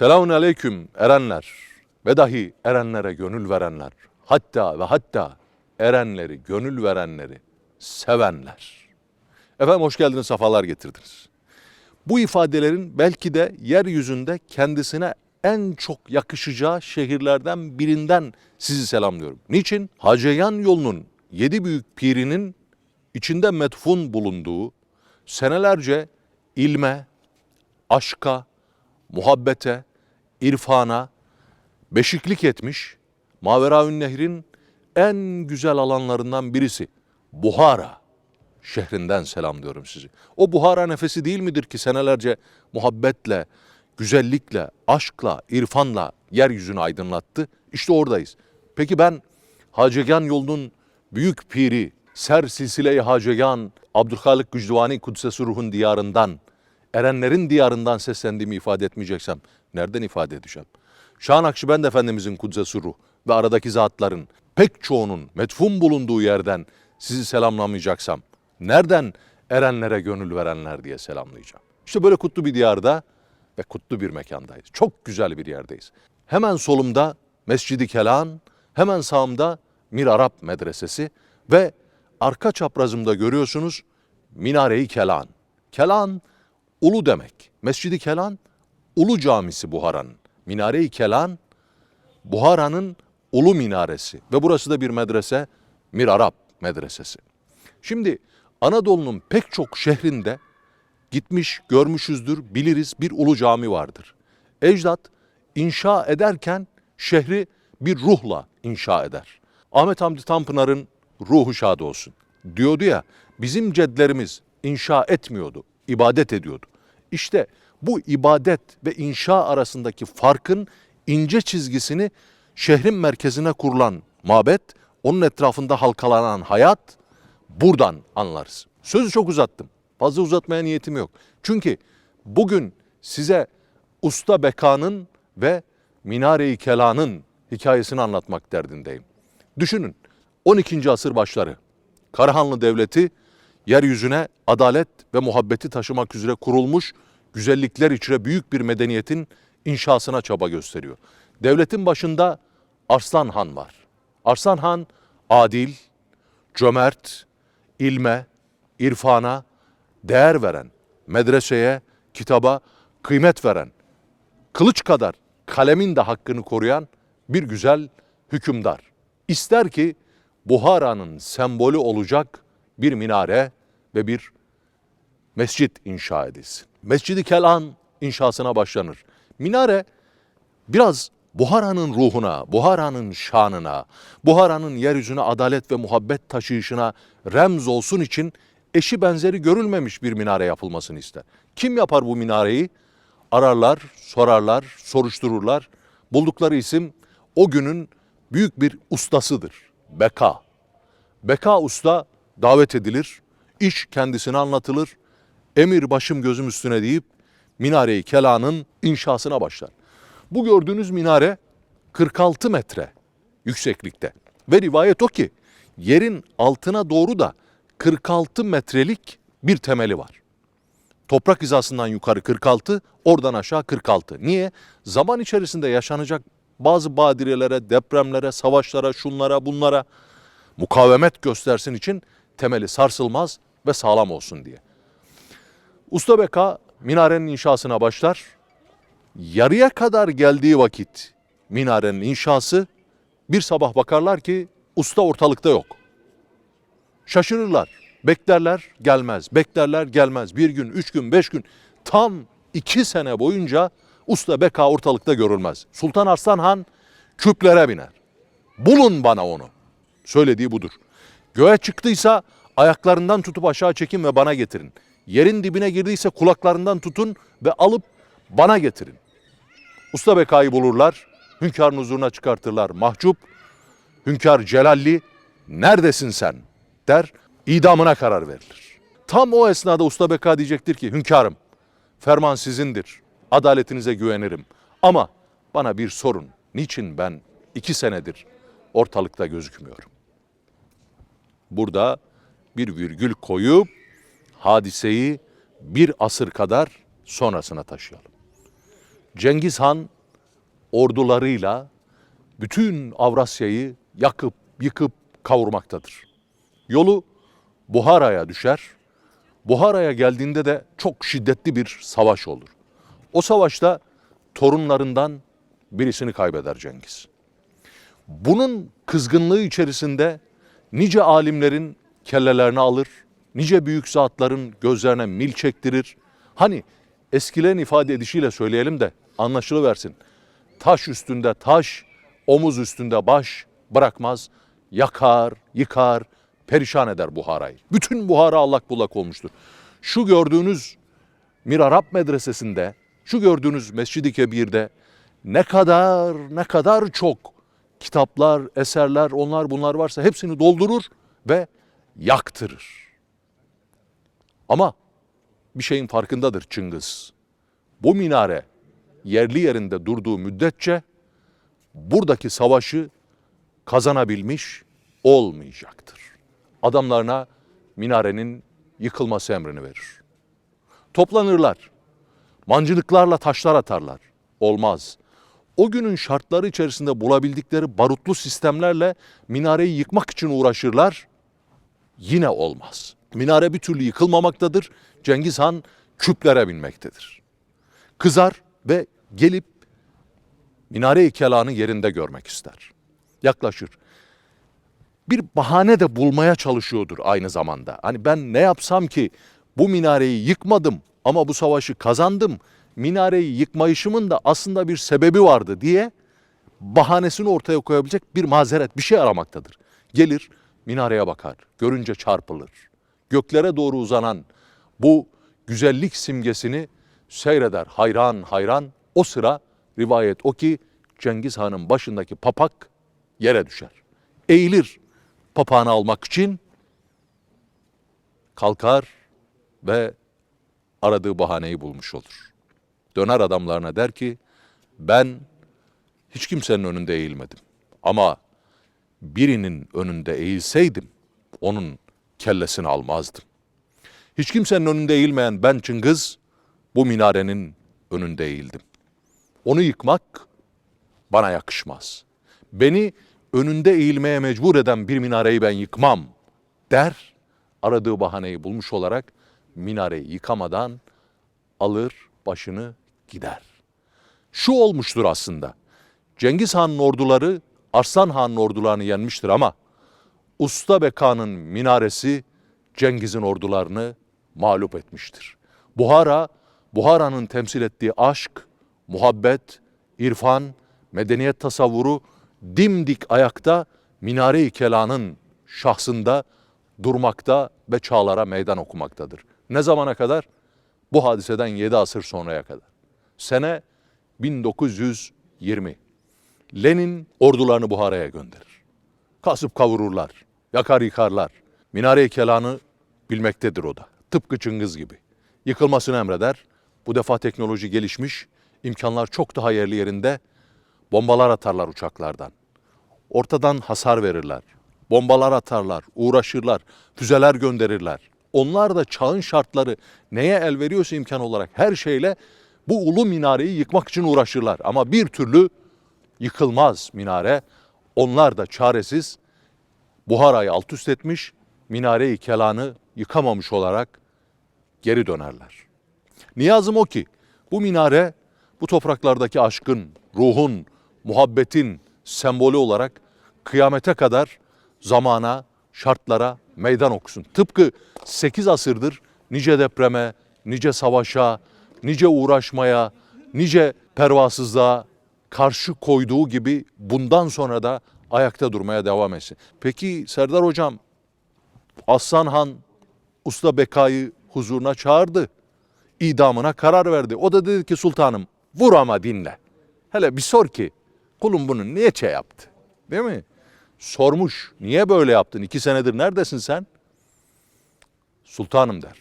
Selamun aleyküm erenler ve dahi erenlere gönül verenler. Hatta ve hatta erenleri, gönül verenleri sevenler. Efendim hoş geldiniz, sefalar getirdiniz. Bu ifadelerin belki de yeryüzünde kendisine en çok yakışacağı şehirlerden birinden sizi selamlıyorum. Niçin? Haceyan yolunun yedi büyük pirinin içinde metfun bulunduğu, senelerce ilme, aşka, muhabbete, irfana beşiklik etmiş Maveraün Nehir'in en güzel alanlarından birisi Buhara şehrinden selamlıyorum sizi. O Buhara nefesi değil midir ki senelerce muhabbetle, güzellikle, aşkla, irfanla yeryüzünü aydınlattı? İşte oradayız. Peki ben Hacegan yolunun büyük piri, Ser Silsile-i Hacegan, Abdülhalik Gücdüvani Kudsesi Ruh'un diyarından, erenlerin diyarından seslendiğimi ifade etmeyeceksem nereden ifade edeceğim? Şah Nakşibend Efendimizin Kudsesi Ruh ve aradaki zatların pek çoğunun metfun bulunduğu yerden sizi selamlamayacaksam nereden erenlere gönül verenler diye selamlayacağım? İşte böyle kutlu bir diyarda ve kutlu bir mekandayız. Çok güzel bir yerdeyiz. Hemen solumda Mescid-i Kelan, hemen sağımda Mir Arap Medresesi ve arka çaprazımda görüyorsunuz Minare-i Kelan. Kelan ulu demek. Mescid-i Kelan Ulu Camisi Buhara'nın. Minare-i Kelan Buhara'nın ulu minaresi ve burası da bir medrese Mir Arap Medresesi. Şimdi Anadolu'nun pek çok şehrinde gitmiş görmüşüzdür biliriz bir ulu cami vardır. Ecdat inşa ederken şehri bir ruhla inşa eder. Ahmet Hamdi Tanpınar'ın ruhu şad olsun. Diyordu ya bizim cedlerimiz inşa etmiyordu, ibadet ediyordu. İşte bu ibadet ve inşa arasındaki farkın ince çizgisini şehrin merkezine kurulan mabet, onun etrafında halkalanan hayat buradan anlarız. Sözü çok uzattım. Fazla uzatmaya niyetim yok. Çünkü bugün size Usta Beka'nın ve Minare-i Kela'nın hikayesini anlatmak derdindeyim. Düşünün 12. asır başları Karahanlı Devleti yeryüzüne adalet ve muhabbeti taşımak üzere kurulmuş güzellikler içre büyük bir medeniyetin inşasına çaba gösteriyor. Devletin başında Arslan Han var. Arslan Han adil, cömert, ilme, irfana değer veren, medreseye, kitaba kıymet veren, kılıç kadar kalemin de hakkını koruyan bir güzel hükümdar. İster ki Buhara'nın sembolü olacak bir minare ve bir mescit inşa edilsin. Mescid-i Kelan inşasına başlanır. Minare biraz Buhara'nın ruhuna, Buhara'nın şanına, Buhara'nın yeryüzüne adalet ve muhabbet taşıyışına remz olsun için eşi benzeri görülmemiş bir minare yapılmasını ister. Kim yapar bu minareyi? Ararlar, sorarlar, soruştururlar. Buldukları isim o günün büyük bir ustasıdır. Beka. Beka usta davet edilir. İş kendisine anlatılır. Emir başım gözüm üstüne deyip minare-i Kela'nın inşasına başlar. Bu gördüğünüz minare 46 metre yükseklikte. Ve rivayet o ki yerin altına doğru da 46 metrelik bir temeli var. Toprak hizasından yukarı 46, oradan aşağı 46. Niye? Zaman içerisinde yaşanacak bazı badirelere, depremlere, savaşlara, şunlara, bunlara mukavemet göstersin için temeli sarsılmaz ve sağlam olsun diye. Usta Beka minarenin inşasına başlar. Yarıya kadar geldiği vakit minarenin inşası bir sabah bakarlar ki usta ortalıkta yok. Şaşırırlar. Beklerler gelmez. Beklerler gelmez. Bir gün, üç gün, beş gün tam iki sene boyunca usta Beka ortalıkta görülmez. Sultan Arslan Han küplere biner. Bulun bana onu. Söylediği budur. Göğe çıktıysa ayaklarından tutup aşağı çekin ve bana getirin. Yerin dibine girdiyse kulaklarından tutun ve alıp bana getirin. Usta Beka'yı bulurlar, hünkârın huzuruna çıkartırlar. Mahcup, hünkâr Celalli, neredesin sen der, idamına karar verilir. Tam o esnada Usta Beka diyecektir ki, hünkârım, ferman sizindir, adaletinize güvenirim. Ama bana bir sorun, niçin ben iki senedir ortalıkta gözükmüyorum? Burada bir virgül koyup hadiseyi bir asır kadar sonrasına taşıyalım. Cengiz Han ordularıyla bütün Avrasya'yı yakıp yıkıp kavurmaktadır. Yolu Buhara'ya düşer. Buhara'ya geldiğinde de çok şiddetli bir savaş olur. O savaşta torunlarından birisini kaybeder Cengiz. Bunun kızgınlığı içerisinde nice alimlerin kellelerini alır, nice büyük zatların gözlerine mil çektirir. Hani eskilerin ifade edişiyle söyleyelim de anlaşılıversin. Taş üstünde taş, omuz üstünde baş bırakmaz, yakar, yıkar, perişan eder Buhara'yı. Bütün Buhara allak bullak olmuştur. Şu gördüğünüz Mir Arap Medresesi'nde, şu gördüğünüz Mescid-i Kebir'de ne kadar ne kadar çok kitaplar, eserler, onlar bunlar varsa hepsini doldurur ve yaktırır. Ama bir şeyin farkındadır Çıngiz. Bu minare yerli yerinde durduğu müddetçe buradaki savaşı kazanabilmiş olmayacaktır. Adamlarına minarenin yıkılması emrini verir. Toplanırlar. Mancınıklarla taşlar atarlar. Olmaz. O günün şartları içerisinde bulabildikleri barutlu sistemlerle minareyi yıkmak için uğraşırlar. Yine olmaz. Minare bir türlü yıkılmamaktadır. Cengiz Han küplere binmektedir. Kızar ve gelip minare-i kelanı yerinde görmek ister. Yaklaşır. Bir bahane de bulmaya çalışıyordur aynı zamanda. Hani ben ne yapsam ki bu minareyi yıkmadım ama bu savaşı kazandım. Minareyi yıkmayışımın da aslında bir sebebi vardı diye bahanesini ortaya koyabilecek bir mazeret, bir şey aramaktadır. Gelir, minareye bakar, görünce çarpılır. Göklere doğru uzanan bu güzellik simgesini seyreder hayran hayran. O sıra rivayet o ki Cengiz Han'ın başındaki papak yere düşer. Eğilir papağanı almak için kalkar ve aradığı bahaneyi bulmuş olur. Döner adamlarına der ki ben hiç kimsenin önünde eğilmedim. Ama birinin önünde eğilseydim onun kellesini almazdım. Hiç kimsenin önünde eğilmeyen ben Çıngiz bu minarenin önünde eğildim. Onu yıkmak bana yakışmaz. Beni önünde eğilmeye mecbur eden bir minareyi ben yıkmam der. Aradığı bahaneyi bulmuş olarak minareyi yıkamadan alır başını gider. Şu olmuştur aslında. Cengiz Han'ın orduları Arslan Han'ın ordularını yenmiştir ama Usta Beka'nın minaresi Cengiz'in ordularını mağlup etmiştir. Buhara, Buhara'nın temsil ettiği aşk, muhabbet, irfan, medeniyet tasavvuru dimdik ayakta minare-i kelanın şahsında durmakta ve çağlara meydan okumaktadır. Ne zamana kadar? Bu hadiseden 7 asır sonraya kadar. Sene 1920. Lenin ordularını Buhara'ya gönderir. Kasıp kavururlar, yakar yıkarlar. Minare-i kelanı bilmektedir o da. Tıpkı Çıngiz gibi. Yıkılmasını emreder. Bu defa teknoloji gelişmiş, imkanlar çok daha yerli yerinde. Bombalar atarlar uçaklardan. Ortadan hasar verirler. Bombalar atarlar, uğraşırlar, füzeler gönderirler. Onlar da çağın şartları neye el veriyorsa imkan olarak her şeyle bu ulu minareyi yıkmak için uğraşırlar. Ama bir türlü yıkılmaz minare. Onlar da çaresiz Buhara'yı alt üst etmiş, minare-i kelanı yıkamamış olarak geri dönerler. Niyazım o ki bu minare bu topraklardaki aşkın, ruhun, muhabbetin sembolü olarak kıyamete kadar zamana, şartlara meydan okusun. Tıpkı 8 asırdır nice depreme, nice savaşa, nice uğraşmaya, nice pervasızlığa karşı koyduğu gibi bundan sonra da ayakta durmaya devam etsin. Peki Serdar Hocam, Aslan Han Usta Beka'yı huzuruna çağırdı. İdamına karar verdi. O da dedi ki sultanım vur ama dinle. Hele bir sor ki kulum bunu niye şey yaptı? Değil mi? Sormuş niye böyle yaptın? İki senedir neredesin sen? Sultanım der.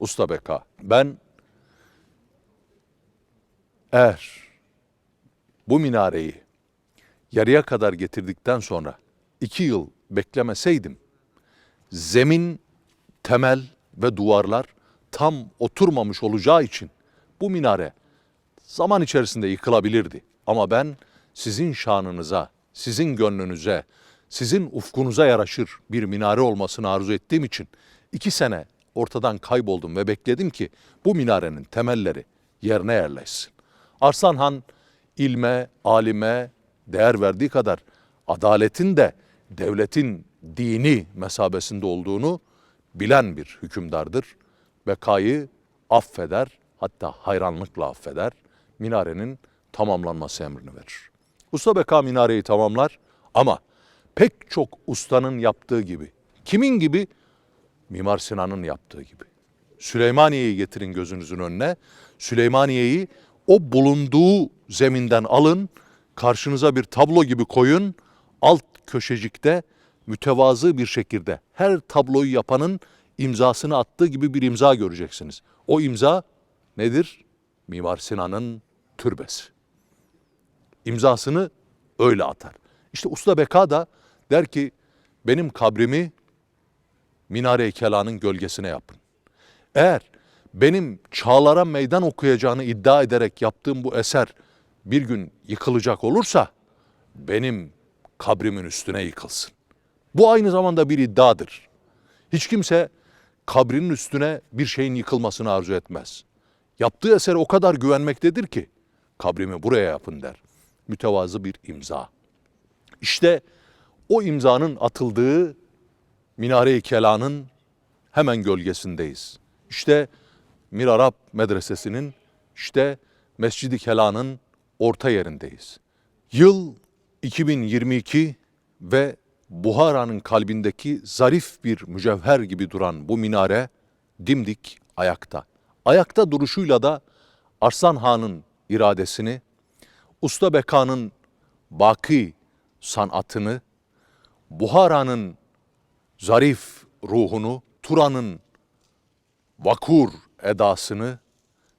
Usta Beka ben eğer bu minareyi yarıya kadar getirdikten sonra iki yıl beklemeseydim zemin, temel ve duvarlar tam oturmamış olacağı için bu minare zaman içerisinde yıkılabilirdi. Ama ben sizin şanınıza, sizin gönlünüze, sizin ufkunuza yaraşır bir minare olmasını arzu ettiğim için iki sene ortadan kayboldum ve bekledim ki bu minarenin temelleri yerine yerleşsin. Arslan Han ilme, alime değer verdiği kadar adaletin de devletin dini mesabesinde olduğunu bilen bir hükümdardır. Bekayı affeder, hatta hayranlıkla affeder. Minarenin tamamlanması emrini verir. Usta Beka minareyi tamamlar ama pek çok ustanın yaptığı gibi. Kimin gibi? Mimar Sinan'ın yaptığı gibi. Süleymaniye'yi getirin gözünüzün önüne. Süleymaniye'yi o bulunduğu zeminden alın, karşınıza bir tablo gibi koyun. Alt köşecikte mütevazı bir şekilde her tabloyu yapanın imzasını attığı gibi bir imza göreceksiniz. O imza nedir? Mimar Sinan'ın türbesi. İmzasını öyle atar. İşte Usta Beka da der ki benim kabrimi minare-i kelanın gölgesine yapın. Eğer benim çağlara meydan okuyacağını iddia ederek yaptığım bu eser bir gün yıkılacak olursa benim kabrimin üstüne yıkılsın. Bu aynı zamanda bir iddiadır. Hiç kimse kabrinin üstüne bir şeyin yıkılmasını arzu etmez. Yaptığı esere o kadar güvenmektedir ki kabrimi buraya yapın der. Mütevazı bir imza. İşte o imzanın atıldığı Minare-i Kela'nın hemen gölgesindeyiz. İşte Mir Arap Medresesi'nin, işte Mescid-i Kela'nın orta yerindeyiz. Yıl 2022 ve Buhara'nın kalbindeki zarif bir mücevher gibi duran bu minare dimdik ayakta. Ayakta duruşuyla da Arslan Han'ın iradesini, Usta Beka'nın baki sanatını, Buhara'nın zarif ruhunu, Turan'ın vakur edasını,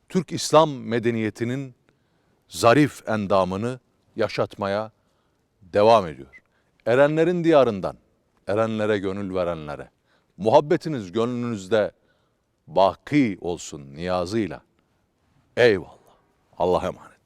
Türk İslam medeniyetinin zarif endamını yaşatmaya devam ediyor. Erenlerin diyarından, erenlere gönül verenlere, muhabbetiniz gönlünüzde baki olsun niyazıyla. Eyvallah. Allah'a emanet.